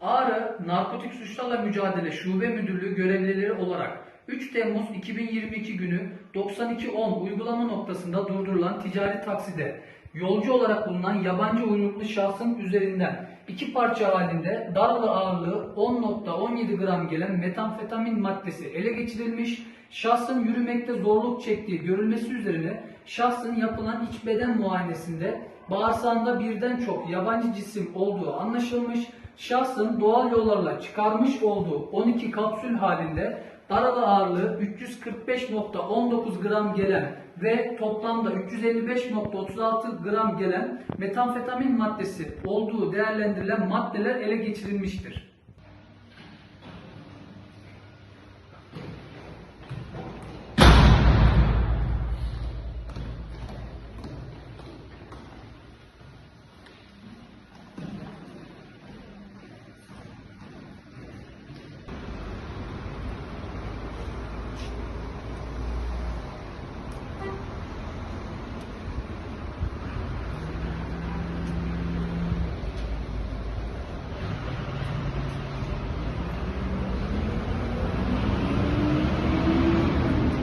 Ağrı Narkotik Suçlarla Mücadele Şube Müdürlüğü görevlileri olarak 3 Temmuz 2022 günü 9210 uygulama noktasında durdurulan ticari takside yolcu olarak bulunan yabancı uyruklu şahsın üzerinden iki parça halinde darlı ağırlığı 10.17 gram gelen metamfetamin maddesi ele geçirilmiş, şahsın yürümekte zorluk çektiği görülmesi üzerine şahsın yapılan iç beden muayenesinde bağırsağında birden çok yabancı cisim olduğu anlaşılmış, şahsın doğal yollarla çıkarmış olduğu 12 kapsül halinde daralı ağırlığı 345.19 gram gelen ve toplamda 355.36 gram gelen metamfetamin maddesi olduğu değerlendirilen maddeler ele geçirilmiştir.